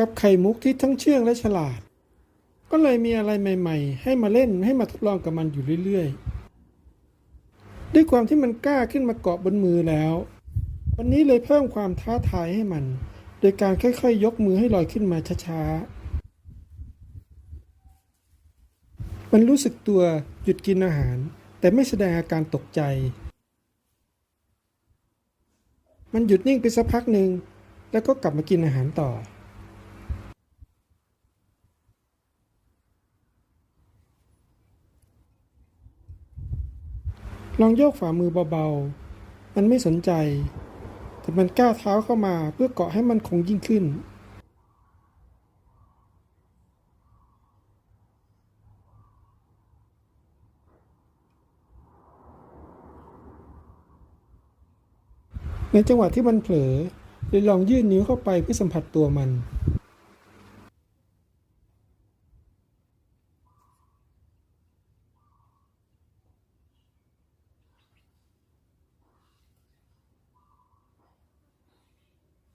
กับไข่มุกที่ทั้งเชื่องและฉลาด ก็เลยมีอะไรใหม่ ๆ ให้มาเล่นให้มาทดลองกับมันอยู่เรื่อยๆ ด้วยความที่มันกล้าขึ้นมาเกาะบนมือแล้ว วันนี้เลยเพิ่มความท้าทายให้มัน โดยการค่อยๆ ยกมือให้ลอยขึ้นมาช้าๆ มันรู้สึกตัวหยุดกินอาหาร แต่ไม่แสดงอาการตกใจ มันหยุดนิ่งไปสักพักหนึ่งแล้วก็กลับมากินอาหารต่อ ลองโยกฝ่ามือเบาๆ มันไม่สนใจ แต่มันก้าวเท้าเข้ามาเพื่อเกาะให้มันคงยิ่งขึ้น ในจังหวะที่มันเผลอเลยลองยื่นนิ้วเข้าไปเพื่อสัมผัสตัวมัน